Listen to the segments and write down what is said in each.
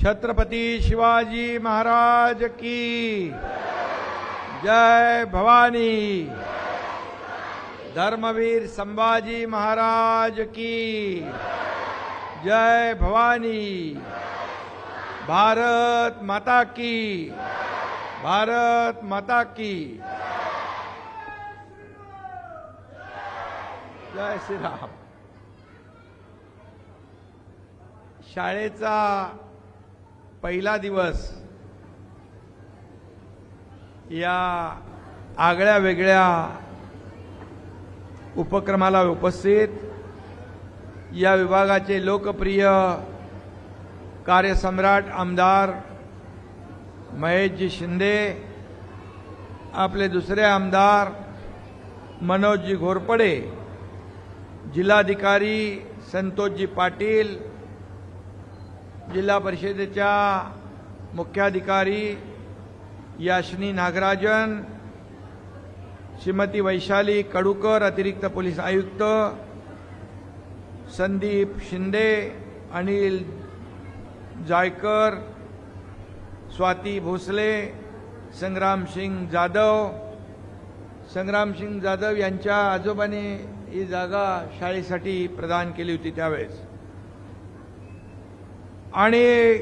छत्रपती शिवाजी महाराज की जय भवानी। धर्मवीर संभाजी महाराज की जय भवानी। भारत माता की भारत माता की। जय श्रीराम। शाळेचा पहिला दिवस या आगळ्या वेगळ्या उपक्रमाला उपस्थित या विभागाचे लोकप्रिय कार्यसम्राट आमदार महेशजी शिंदे आपले दुसरे आमदार मनोजजी घोरपडे जिल्हाधिकारी संतोषजी पाटील जिल्हा परिषदेच्या मुख्याधिकारी याशनी नागराजन श्रीमती वैशाली कडूकर अतिरिक्त पोलीस आयुक्त संदीप शिंदे अनिल जायकर स्वाती भोसले संग्रामसिंग जाधव संग्रामसिंग जाधव यांच्या आजोबाने ही जागा शाळेसाठी प्रदान केली होती त्यावेळेस. आणि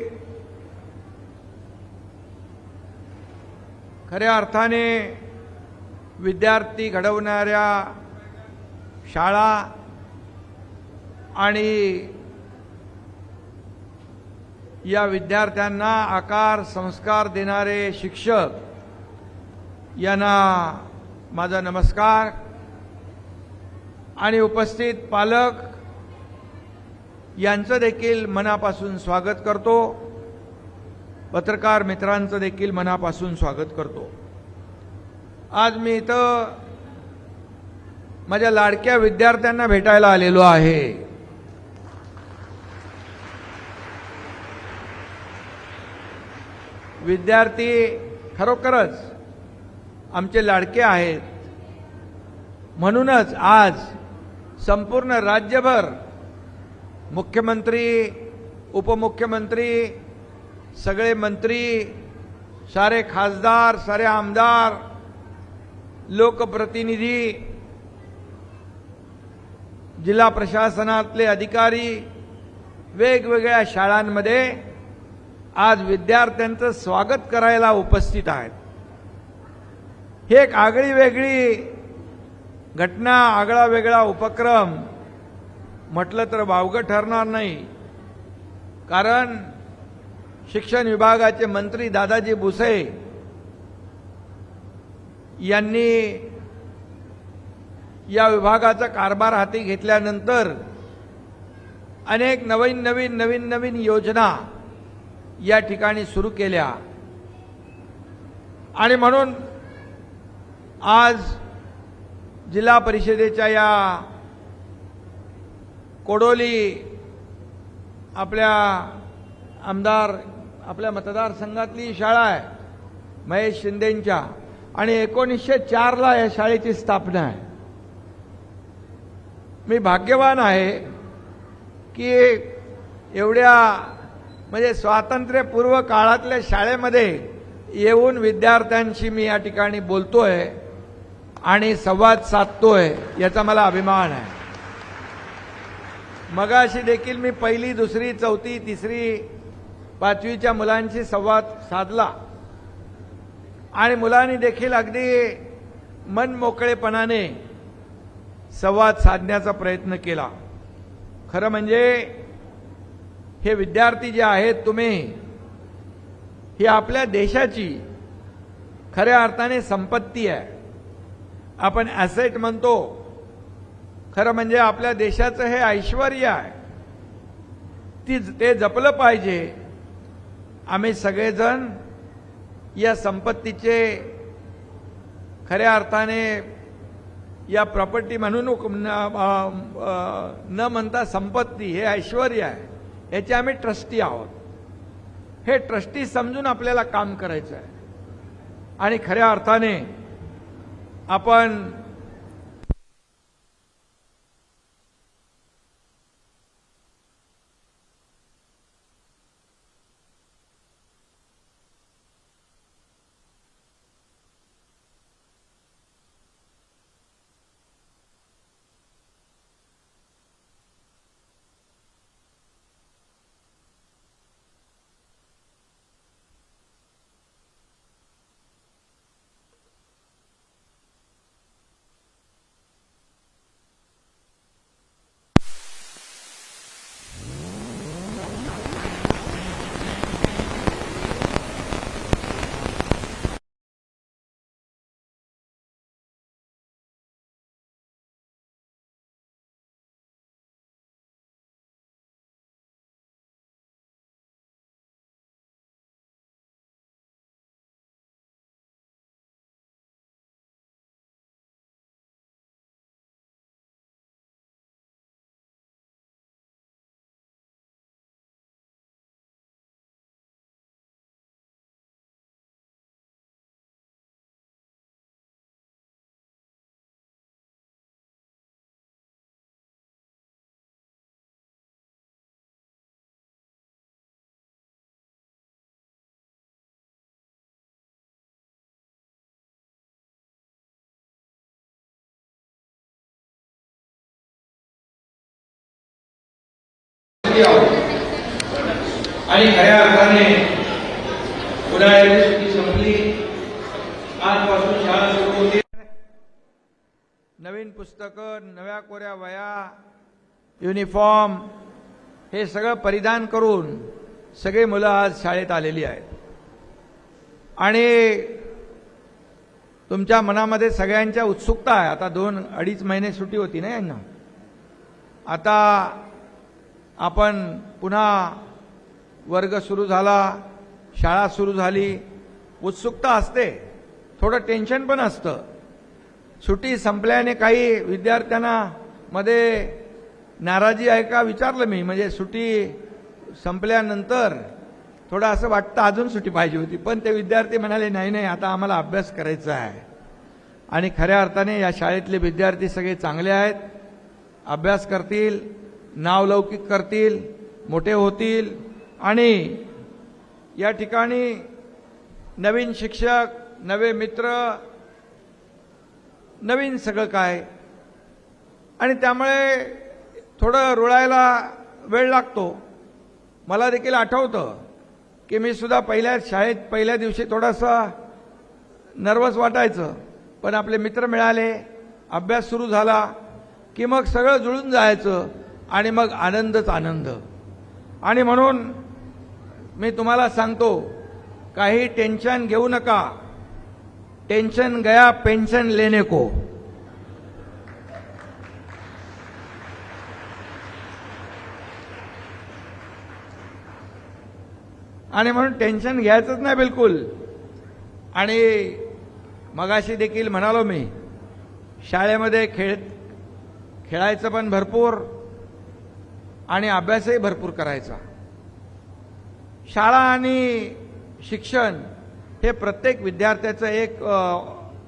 खऱ्या अर्थाने विद्यार्थी घडवणाऱ्या शाळा आणि या विद्यार्थ्यांना आकार संस्कार देणारे शिक्षक यांना माझा नमस्कार. आणि उपस्थित पालक यांचं देखील मनापासून स्वागत करतो. पत्रकार मित्रांचं देखील मनापासून स्वागत करतो. आज मी इथं माझ्या लाडक्या विद्यार्थ्यांना भेटायला आलेलो आहे. विद्यार्थी खरोखरच आमचे लाडके आहेत. म्हणूनच आज संपूर्ण राज्यभर मुख्यमंत्री उपमुख्यमंत्री सगळे मंत्री सारे खासदार सारे आमदार लोकप्रतिनिधी जिल्हा प्रशासनातले अधिकारी वेगवेगळ्या शाळांमध्ये आज विद्यार्थ्यांचं स्वागत करायला उपस्थित आहेत. ही एक आगळी वेगळी घटना आगळा वेगळा उपक्रम म्हटलं तर वावगं ठरणार नाही. कारण शिक्षण विभागाचे मंत्री दादाजी भुसे यांनी या विभागाचा कारभार हाती घेतल्यानंतर अनेक नवीन नवीन नवीन नवीन योजना या ठिकाणी सुरू केल्या. आणि म्हणून आज जिल्हा परिषदेच्या या कोडोली आपल्या आमदार आपल्या मतदारसंघातली शाळा आहे महेश शिंदेंच्या. आणि एकोणीसशे चारला या शाळेची स्थापना आहे. मी भाग्यवान आहे की एवढ्या म्हणजे स्वातंत्र्यपूर्व काळातल्या शाळेमध्ये येऊन विद्यार्थ्यांशी मी या ठिकाणी बोलतोय आणि संवाद साधतोय याचा मला अभिमान आहे. मगाशी देखील मी पहिली दुसरी चौथी तिसरी पाचवीच्या मुलांशी संवाद साधला. आणि मुलांनी देखील अगदी मन मोकळेपणाने संवाद साधण्याचा प्रयत्न केला. खरं म्हणजे हे विद्यार्थी जे आहेत तुम्ही ही आपल्या देशाची खऱ्या अर्थाने संपत्ती आहे. आपण ॲसेट म्हणतो खरं म्हणजे आपल्या देशाचं हे ऐश्वर आहे. ती ते जपलं पाहिजे. आम्ही सगळेजण या संपत्तीचे खऱ्या अर्थाने या प्रॉपर्टी म्हणून न म्हणता संपत्ती हे ऐश्वर आहे. याचे आम्ही ट्रस्टी आहोत. हे ट्रस्टी समजून आपल्याला काम करायचं आहे. आणि खऱ्या अर्थाने आपण सुट्टी आहोत. आणि खऱ्या अर्थाने उन्हाळ्याची सुट्टी संपली. आजपासून शाळा सुरू होते. नवीन पुस्तकं नव्या कोऱ्या वया युनिफॉर्म हे सगळं परिधान करून सगळे मुलं आज शाळेत आलेली आहेत. आणि तुमच्या मनामध्ये सगळ्यांच्या उत्सुकता आहे. आता दोन अडीच महिने सुट्टी होती ना यांना? आता आपण पुन्हा वर्ग सुरू झाला शाळा सुरू झाली उत्सुकता असते थोडं टेन्शन पण असतं. सुट्टी संपल्याने काही विद्यार्थ्यांना मध्ये नाराजी आहे का विचारलं मी म्हणजे सुट्टी संपल्यानंतर थोडं असं वाटतं अजून सुट्टी पाहिजे होती पण ते विद्यार्थी म्हणाले नाही नाही आता आम्हाला अभ्यास करायचा आहे. आणि खऱ्या अर्थाने या शाळेतले विद्यार्थी सगळे चांगले आहेत अभ्यास करतील नावलौकिक करतील मोठे होतील. आणि या ठिकाणी नवीन शिक्षक नवे मित्र नवीन सगळं काय. आणि त्यामुळे थोडं रुळायला वेळ लागतो. मला देखील आठवतं की मी सुद्धा पहिल्या शाळेत पहिल्या दिवशी थोडासा नर्वस वाटायचं. पण आपले मित्र मिळाले अभ्यास सुरू झाला की मग सगळं जुळून जायचं. आणि मग आनंदच आनंद. आणि म्हणून मी तुम्हाला सांगतो काही टेन्शन घेऊ नका. टेन्शन गया पेन्शन लेने को. आणि म्हणून टेन्शन घ्यायचंच नाही बिलकुल. आणि मगाशी देखील म्हणालो मी शाळेमध्ये खेळ खेळायचं पण भरपूर आणि अभ्यासही भरपूर करायचा. शाळा आणि शिक्षण हे प्रत्येक विद्यार्थ्याचं एक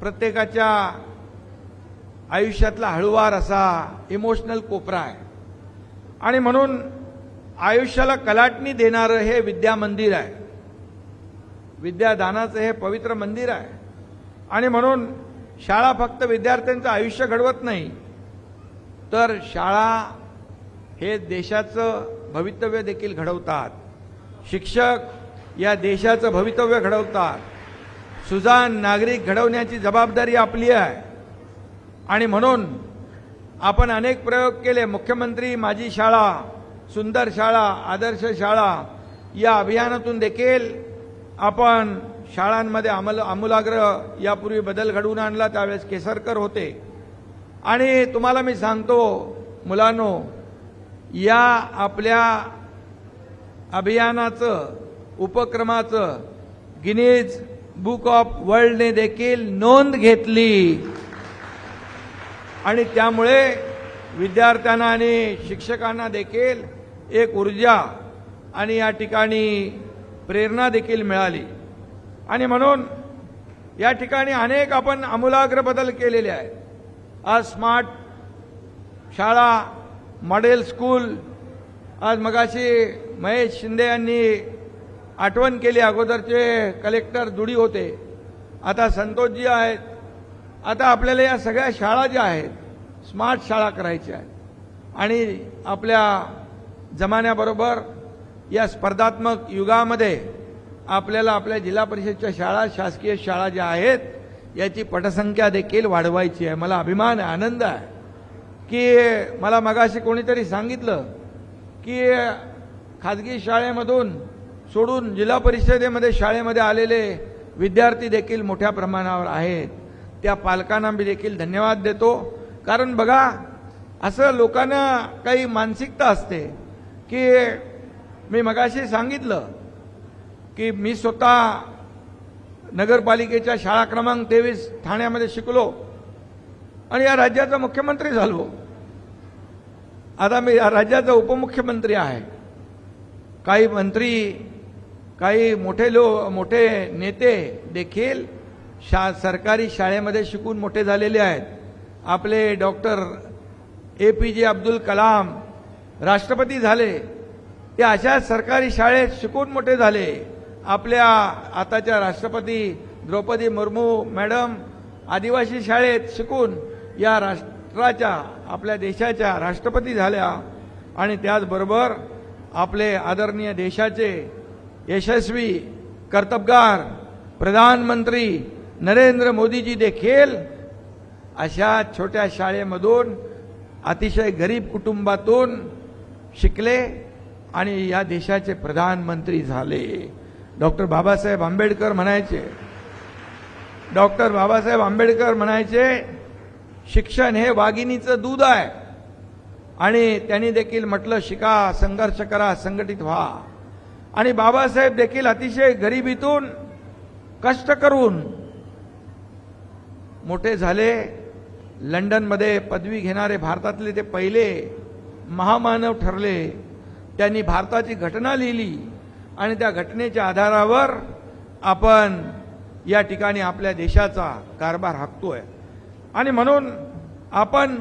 प्रत्येकाच्या आयुष्यातला हळूवार असा इमोशनल कोपरा आहे. आणि म्हणून आयुष्याला कलाटणी देणारं हे विद्या मंदिर आहे. विद्यादानाचं हे पवित्र मंदिर आहे. आणि म्हणून शाळा फक्त विद्यार्थ्यांचं आयुष्य घडवत नाही तर शाळा हे देशाचं भवितव्य देखील घडवतात. शिक्षक या देशाचं भवितव्य घडवतात. सुजान नागरिक घडवण्याची जबाबदारी आपली आहे. आणि म्हणून आपण अनेक प्रयोग केले. मुख्यमंत्री माझी शाळा सुंदर शाळा आदर्श शाळा या अभियानातून देखील आपण शाळांमध्ये आमल आमूलाग्र यापूर्वी बदल घडवून आणला. त्यावेळेस केसरकर होते. आणि तुम्हाला मी सांगतो मुलांनो या आपल्या अभियानाचं उपक्रमाचं गिनीज बुक ऑफ वर्ल्डने देखील नोंद घेतली. आणि त्यामुळे विद्यार्थ्यांना आणि शिक्षकांना देखील एक ऊर्जा आणि या ठिकाणी प्रेरणा देखील मिळाली. आणि म्हणून या ठिकाणी अनेक आपण आमूलाग्र बदल केलेले आहेत. आज स्मार्ट शाळा मॉडेल स्कूल. आज मगाशी महेश शिंदे यांनी आठवण केली. अगोदरचे कलेक्टर दुडी होते. आता संतोषजी आहेत. आता आपल्याला या सगळ्या शाळा ज्या आहेत स्मार्ट शाळा करायच्या आहेत. आणि आपल्या जमान्याबरोबर या स्पर्धात्मक युगामध्ये आपल्याला आपल्या जिल्हा परिषदच्या शाळा शासकीय शाळा ज्या आहेत याची पटसंख्या देखील वाढवायची आहे. मला अभिमान आहे आनंद आहे. की मला मगाशी कोणीतरी सांगितलं की खाजगी शाळेमधून सोडून जिल्हा परिषदेमध्ये शाळेमध्ये आलेले विद्यार्थी देखील मोठ्या प्रमाणावर आहेत. त्या पालकांना मी देखील धन्यवाद देतो. कारण बघा असं लोकांना काही मानसिकता असते की मी मगाशी सांगितलं की मी स्वतः नगरपालिकेच्या शाळा क्रमांक तेवीस ठाण्यामध्ये शिकलो आणि या राज्याचा मुख्यमंत्री झालो. आता मी या राज्याचा उपमुख्यमंत्री आहे. काही मंत्री काही मोठे लो मोठे नेते देखील शा सरकारी शाळेमध्ये शिकून मोठे झालेले आहेत. आपले डॉक्टर ए पी जे अब्दुल कलाम राष्ट्रपती झाले. ते अशा सरकारी शाळेत शिकून मोठे झाले. आपल्या आताच्या राष्ट्रपती द्रौपदी मुर्मू मॅडम आदिवासी शाळेत शिकून या राष्ट्राच्या आपल्या देशाच्या राष्ट्रपती झाल्या आणि त्याचबरोबर आपले आदरणीय देशाचे यशस्वी कर्तबगार प्रधानमंत्री नरेंद्र मोदीजी देखील अशा छोट्या शाळेमधून अतिशय गरीब कुटुंबातून शिकले आणि या देशाचे प्रधानमंत्री झाले. डॉक्टर बाबासाहेब आंबेडकर म्हणायचे. डॉक्टर बाबासाहेब आंबेडकर म्हणायचे शिक्षण हे वाघिणीचं दूध आहे. आणि त्यांनी देखील म्हटलं शिका संघर्ष करा संघटित व्हा. आणि बाबासाहेब देखील अतिशय गरिबीतून कष्ट करून मोठे झाले. लंडनमध्ये पदवी घेणारे भारतातले ते पहिले महामानव ठरले. त्यांनी भारताची घटना लिहिली आणि त्या घटनेच्या आधारावर आपण या ठिकाणी आपल्या देशाचा कारभार हाकतोय. आणि म्हणून आपण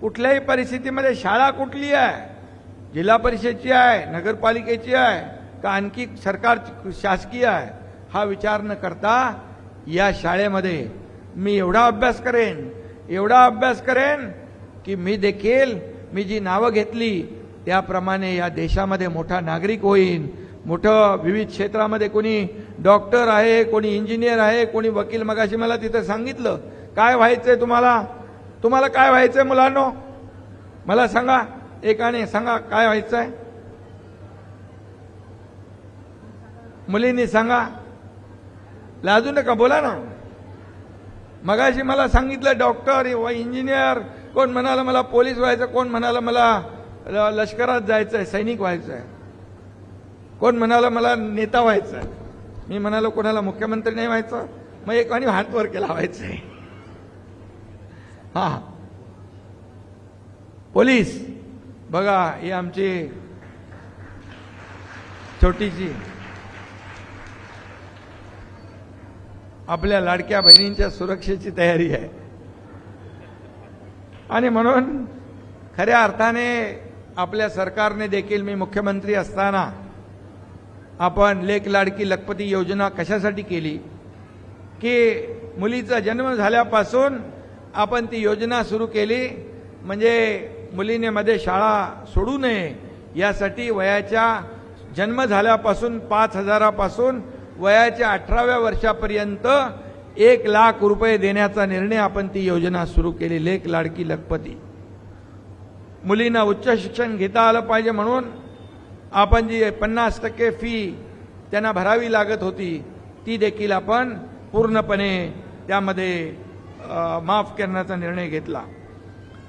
कुठल्याही परिस्थितीमध्ये शाळा कुठली आहे जिल्हा परिषदची आहे नगरपालिकेची आहे का आणखी सरकार शासकीय आहे हा विचार न करता या शाळेमध्ये मी एवढा अभ्यास करेन एवढा अभ्यास करेन की मी देखील मी जी नावं घेतली त्याप्रमाणे या देशामध्ये मोठा नागरिक होईन. मोठं विविध क्षेत्रामध्ये कोणी डॉक्टर आहे कोणी इंजिनियर आहे कोणी वकील. मगाशी मला तिथं सांगितलं काय व्हायचंय तुम्हाला? तुम्हाला काय व्हायचंय मुलांनो? मला सांगा एकाने सांगा काय व्हायचंय? मुलींनी सांगा. लाजू नका बोला ना. मगाशी मला सांगितलं डॉक्टर व इंजिनियर कोण म्हणाला मला पोलीस व्हायचं कोण म्हणाला मला लष्करात लष्करात जायचंय सैनिक व्हायचंय. कोण म्हणाला मला नेता व्हायचंय. मी म्हणालो कोणाला मुख्यमंत्री नाही व्हायचं? मग एकाने हात वर केला व्हायचंय. हा. पोलीस बघा ही आमची छोटीशी आपल्या लाडक्या बहिणींच्या सुरक्षेची तयारी आहे. आणि म्हणून खऱ्या अर्थाने आपल्या सरकारने देखील मी मुख्यमंत्री असताना आपण लेख लाडकी लखपती योजना कशासाठी केली? की मुलीचा जन्म झाल्यापासून आपण ती योजना सुरू केली. म्हणजे मुलीने मध्ये शाळा सोडू नये. यासाठी वयाच्या जन्म झाल्यापासून पाच हजारापासून वयाच्या अठराव्या वर्षापर्यंत एक लाख रुपये देण्याचा निर्णय आपण ती योजना सुरू केली. लेख लाडकी लखपती. मुलींना उच्च शिक्षण घेता आलं पाहिजे म्हणून आपण जी पन्नास टक्के फी त्यांना भरावी लागत होती ती देखील आपण पूर्णपणे त्यामध्ये माफ करण्याचा निर्णय घेतला.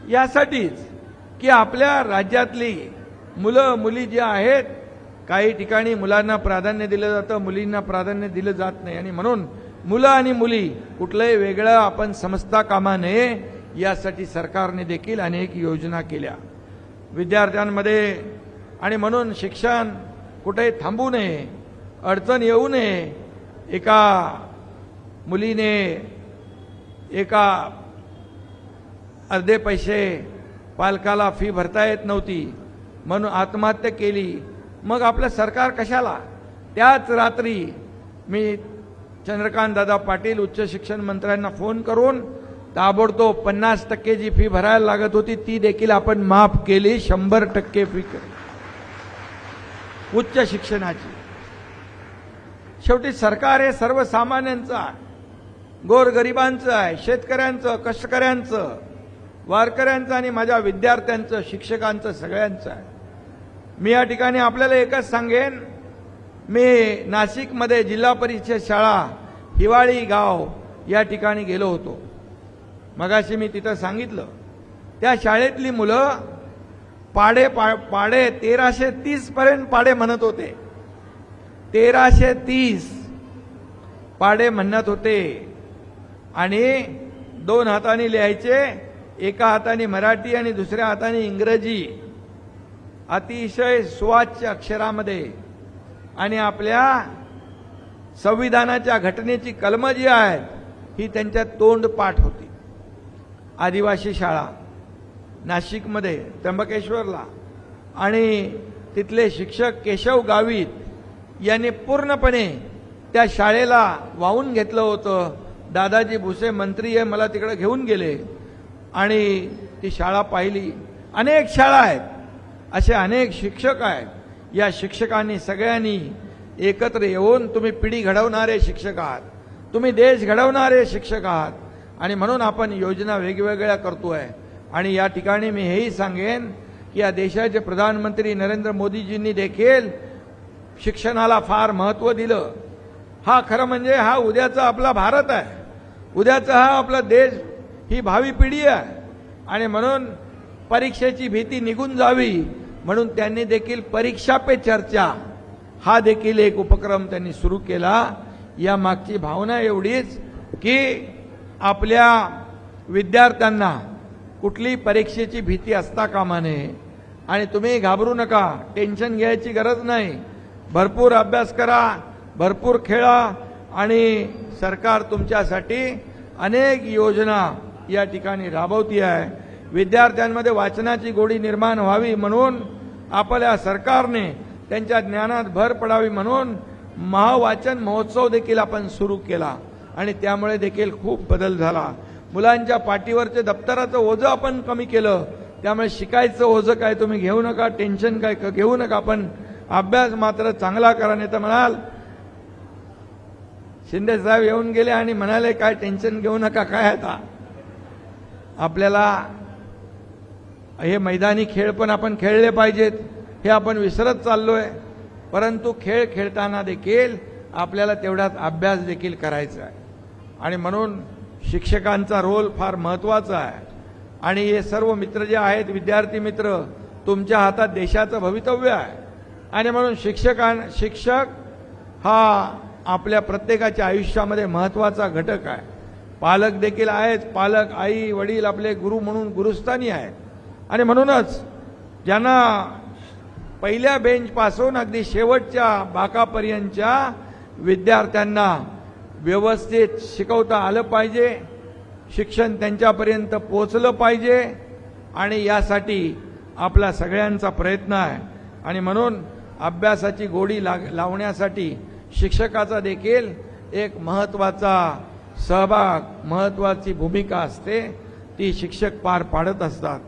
यासाठीच की आपल्या राज्यातली मुलं मुली जी आहेत काही ठिकाणी मुलांना प्राधान्य दिलं जातं मुलींना प्राधान्य दिलं जात नाही. आणि म्हणून मुलं आणि मुली कुठलंही वेगळं आपण समजता कामा नये यासाठी सरकारने देखील अनेक योजना केल्या. विद्यार्थ्यांमध्ये आणि म्हणून शिक्षण कुठेही थांबू नये अडचण येऊ नये एका मुलीने एका अर्धे पैसे पालकाला फी भरता येत नव्हती. म्हणून आत्महत्या केली. मग आपलं सरकार कशाला? त्याच रात्री मी चंद्रकांत दादा पाटील उच्च शिक्षण मंत्र्यांना फोन करून ताबडतोब पन्नास टक्के जी फी भरायला लागत होती ती देखील आपण माफ केली. शंभर टक्के फी उच्च शिक्षणाची. शेवटी सरकार हे सर्वसामान्यांचं आहे. गोरगरिबांचं आहे शेतकऱ्यांचं कष्टकऱ्यांचं वारकऱ्यांचं आणि माझ्या विद्यार्थ्यांचं शिक्षकांचं सगळ्यांचं आहे. मी या ठिकाणी आपल्याला एकच सांगेन मी नाशिकमध्ये जिल्हा परिषद शाळा हिवाळी गाव या ठिकाणी गेलो होतो. मगाशी मी तिथं सांगितलं त्या शाळेतली मुलं पाडे पा पाडे तेराशे तीसपर्यंत पाडे म्हणत होते. तेराशे तीस पाडे म्हणत होते. आणि दोन हाताने लिहायचे एका हाताने मराठी आणि दुसऱ्या हाताने इंग्रजी. अतिशय सुवाच्य अक्षरामध्ये. आणि आपल्या संविधानाच्या घटनेची कलमं जी आहेत ही त्यांच्या तोंड पाठ होती. आदिवासी शाळा नाशिकमध्ये त्र्यंबकेश्वरला. आणि तिथले शिक्षक केशव गावित यांनी पूर्णपणे त्या शाळेला वाहून घेतलं होतं. दादाजी भुसे मंत्री आहे मला तिकडे घेऊन गेले. आणि ती शाळा पाहिली. अनेक शाळा आहेत. असे अनेक शिक्षक आहेत. या शिक्षकांनी सगळ्यांनी एकत्र येऊन तुम्ही पिढी घडवणारे शिक्षक आहात. तुम्ही देश घडवणारे शिक्षक आहात. आणि म्हणून आपण योजना वेगवेगळ्या करतोय. आणि या ठिकाणी मी हेही सांगेन की या देशाचे प्रधानमंत्री नरेंद्र मोदीजींनी देखील शिक्षणाला फार महत्त्व दिलं. हा खरं म्हणजे हा उद्याचा आपला भारत आहे. उद्याचा हा आपला देश ही भावी पिढी आहे. आणि म्हणून परीक्षेची भीती निघून जावी म्हणून त्यांनी देखील परीक्षा पे चर्चा. हा देखील एक उपक्रम त्यांनी सुरू केला. या मागची भावना एवढीच की आपल्या विद्यार्थ्यांना कुठली परीक्षेची भीती असता कामा नये आणि तुम्ही घाबरू नका टेन्शन घ्यायची गरज नाही. भरपूर अभ्यास करा भरपूर खेळा आणि सरकार तुमच्यासाठी अनेक योजना या ठिकाणी राबवती आहे. विद्यार्थ्यांमध्ये वाचनाची गोडी निर्माण व्हावी म्हणून आपल्या सरकारने त्यांच्या ज्ञानात भर पडावी म्हणून महावाचन महोत्सव देखील आपण सुरू केला आणि त्यामुळे देखील खूप बदल झाला. मुलांच्या पाठीवरचे दप्तराचं ओझं आपण कमी केलं. त्यामुळे शिकायचं ओझं काय तुम्ही घेऊ नका टेन्शन काय क- घेऊ नका पण अभ्यास मात्र चांगला करा नाही तर म्हणाल शिंदे साहेब येऊन गेले आणि म्हणाले काय टेन्शन घेऊ नका काय आता? आपल्याला हे मैदानी खेळ पण आपण खेळले पाहिजेत हे आपण विसरत चाललोय. परंतु खेळ खेळताना देखील आपल्याला तेवढाच अभ्यास देखील करायचा आहे. आणि म्हणून शिक्षकांचा रोल फार महत्त्वाचा आहे. आणि हे सर्व मित्र जे आहेत विद्यार्थी मित्र तुमच्या हातात देशाचं भवितव्य आहे. आणि म्हणून शिक्षकां शिक्षक हा आपल्या प्रत्येकाच्या आयुष्यामध्ये महत्त्वाचा घटक आहे. पालक देखील आहेत. पालक आई वडील आपले गुरु म्हणून गुरुस्थानी आहेत. आणि म्हणूनच ज्यांना पहिल्या बेंचपासून अगदी शेवटच्या बाकापर्यंतच्या विद्यार्थ्यांना व्यवस्थित शिकवता आलं पाहिजे. शिक्षण त्यांच्यापर्यंत पोचलं पाहिजे. आणि यासाठी आपला सगळ्यांचा प्रयत्न आहे. आणि म्हणून अभ्यासाची गोडी लाग लावण्यासाठी शिक्षकाचा देखील एक महत्त्वाचा सहभाग महत्त्वाची भूमिका असते. ती शिक्षक पार पाडत असतात.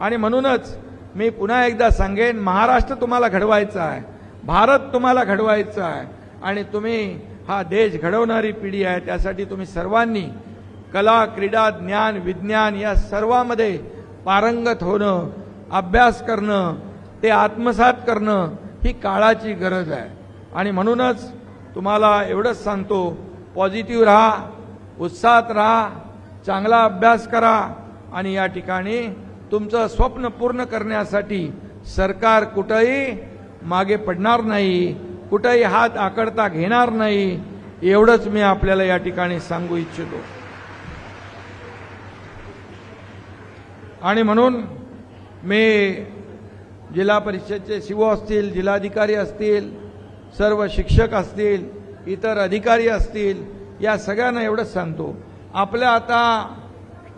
आणि म्हणूनच मी पुन्हा एकदा सांगेन महाराष्ट्र तुम्हाला घडवायचा आहे. भारत तुम्हाला घडवायचा आहे. आणि तुम्ही हा देश घडवणारी पिढी आहे. त्यासाठी तुम्ही सर्वांनी कला क्रीडा ज्ञान विज्ञान या सर्वामध्ये पारंगत होणं अभ्यास करणं ते आत्मसात करणं ही काळाची गरज आहे. आणि म्हणूनच तुम्हाला एवढंच सांगतो पॉझिटिव्ह राहा उत्साहात राहा चांगला अभ्यास करा आणि या ठिकाणी तुमचं स्वप्न पूर्ण करण्यासाठी सरकार कुठंही मागे पडणार नाही कुठंही हात आकडता घेणार नाही एवढंच मी आपल्याला या ठिकाणी सांगू इच्छितो. आणि म्हणून मी जिल्हा परिषदचे शिव असतील जिल्हाधिकारी असतील सर्व शिक्षक असतील इतर अधिकारी असतील या सगळ्यांना एवढंच सांगतो. आपल्या आता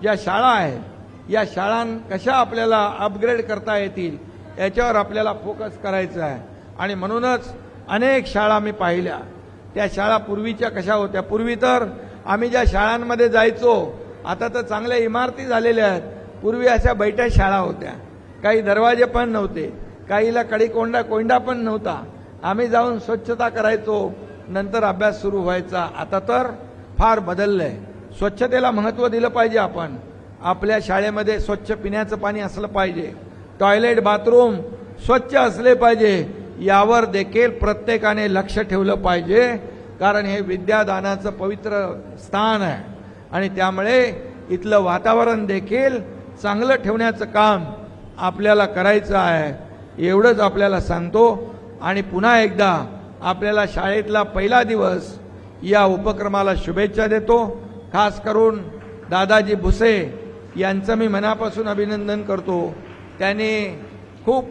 ज्या शाळा आहेत या शाळां कशा आपल्याला अपग्रेड करता येतील याच्यावर आपल्याला फोकस करायचा आहे. आणि म्हणूनच अनेक शाळा मी पाहिल्या. त्या शाळा पूर्वीच्या कशा होत्या? पूर्वी तर आम्ही ज्या शाळांमध्ये जायचो आता तर चांगल्या इमारती झालेल्या आहेत. पूर्वी अशा बैठ्या शाळा होत्या. काही दरवाजे पण नव्हते. काहीला कडीकोंडा कोंडा पण नव्हता. आम्ही जाऊन स्वच्छता करायचो नंतर अभ्यास सुरू व्हायचा. आता तर फार बदललंय. स्वच्छतेला महत्त्व दिलं पाहिजे आपण. आपल्या शाळेमध्ये स्वच्छ पिण्याचं पाणी असलं पाहिजे. टॉयलेट बाथरूम स्वच्छ असले पाहिजे. यावर देखील प्रत्येकाने लक्ष ठेवलं पाहिजे. कारण हे विद्यादानाचं पवित्र स्थान आहे. आणि त्यामुळे इथलं वातावरण देखील चांगलं ठेवण्याचं काम आपल्याला करायचं आहे. एवढंच आपल्याला सांगतो. आणि पुन्हा एकदा आपल्याला शाळेतला पहिला दिवस या उपक्रमाला शुभेच्छा देतो. खास करून दादाजी भुसे यांचं मी मनापासून अभिनंदन करतो. त्यांनी खूप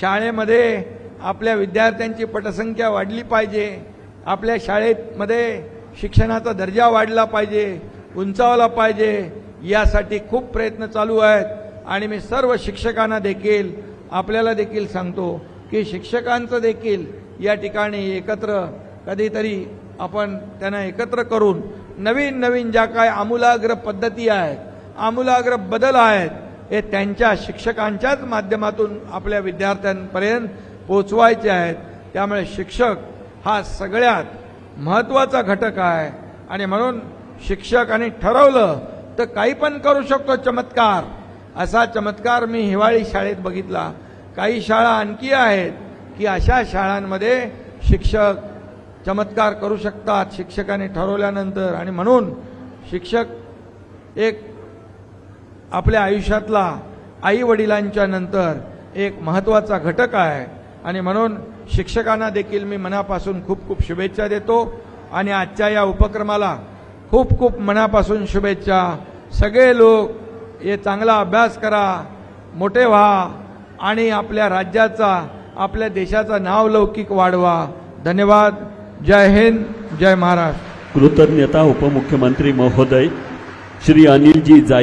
शाळेमध्ये आपल्या विद्यार्थ्यांची पटसंख्या वाढली पाहिजे. आपल्या शाळेमध्ये शिक्षणाचा दर्जा वाढला पाहिजे उंचावला पाहिजे यासाठी खूप प्रयत्न चालू आहेत. आणि मी सर्व शिक्षकांना देखील आपल्याला देखील सांगतो की शिक्षकांचं देखील या ठिकाणी एकत्र कधीतरी आपण त्यांना एकत्र करून नवीन नवीन ज्या काय आमूलाग्र पद्धती आहेत आमूलाग्र बदल आहेत हे त्यांच्या शिक्षकांच्याच माध्यमातून आपल्या विद्यार्थ्यांपर्यंत पोचवायचे आहेत. त्यामुळे शिक्षक हा सगळ्यात महत्त्वाचा घटक आहे. आणि म्हणून शिक्षकांनी ठरवलं तर काही पण करू शकतो चमत्कार. असा चमत्कार मी हिवाळी शाळेत बघितला. काही शाळा आणखी आहेत की अशा शाळांमध्ये शिक्षक चमत्कार करू शकतात शिक्षकाने ठरवल्यानंतर. आणि म्हणून शिक्षक एक आपल्या आयुष्यातला आई वडिलांच्या नंतर एक महत्त्वाचा घटक आहे. आणि म्हणून शिक्षकांना देखील मी मनापासून खूप खूप शुभेच्छा देतो. आणि आजच्या या उपक्रमाला खूप खूप मनापासून शुभेच्छा. सगळे लोक हे चांगला अभ्यास करा मोठे व्हा. आणि आपल्या राज्याचा आपल्या देशाचा नाव लौकिक वाढवा. धन्यवाद. जय हिंद जय महाराष्ट्र. कृतज्ञता उपमुख्यमंत्री महोदय श्री अनिलजी जाई